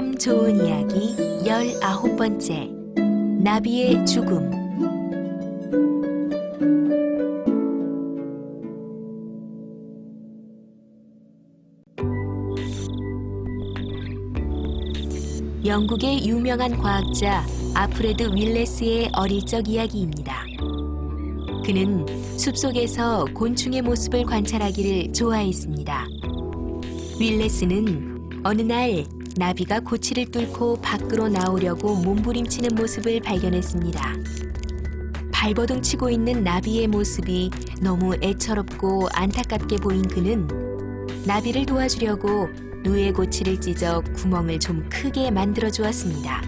참 좋은 이야기 열아홉 번째 나비의 죽음 영국의 유명한 과학자 아프레드 윌레스의 어릴 적 이야기입니다. 그는 숲속에서 곤충의 모습을 관찰하기를 좋아했습니다. 윌레스는 어느 날 나비가 고치를 뚫고 밖으로 나오려고 몸부림치는 모습을 발견했습니다. 발버둥 치고 있는 나비의 모습이 너무 애처롭고 안타깝게 보인 그는 나비를 도와주려고 누에 고치를 찢어 구멍을 좀 크게 만들어 주었습니다.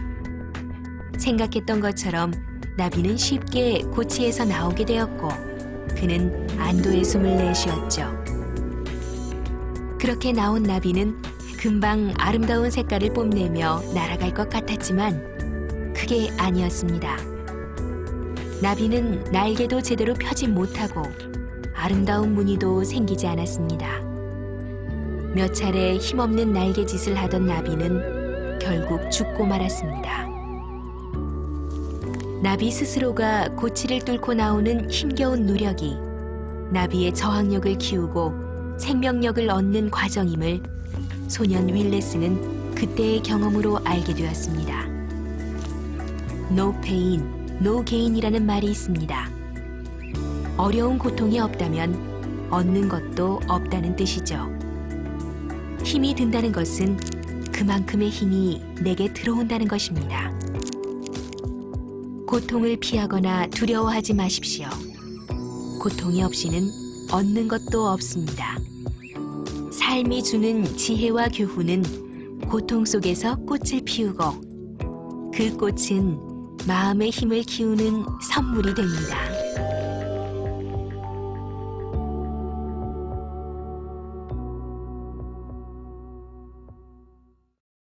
생각했던 것처럼 나비는 쉽게 고치에서 나오게 되었고 그는 안도의 숨을 내쉬었죠. 그렇게 나온 나비는 금방 아름다운 색깔을 뽐내며 날아갈 것 같았지만 그게 아니었습니다. 나비는 날개도 제대로 펴지 못하고 아름다운 무늬도 생기지 않았습니다. 몇 차례 힘없는 날개짓을 하던 나비는 결국 죽고 말았습니다. 나비 스스로가 고치를 뚫고 나오는 힘겨운 노력이 나비의 저항력을 키우고 생명력을 얻는 과정임을 소년 윌레스는 그때의 경험으로 알게 되었습니다. No pain, no gain이라는 말이 있습니다. 어려운 고통이 없다면 얻는 것도 없다는 뜻이죠. 힘이 든다는 것은 그만큼의 힘이 내게 들어온다는 것입니다. 고통을 피하거나 두려워하지 마십시오. 고통이 없이는 얻는 것도 없습니다. 삶이 주는 지혜와 교훈은 고통 속에서 꽃을 피우고 그 꽃은 마음의 힘을 키우는 선물이 됩니다.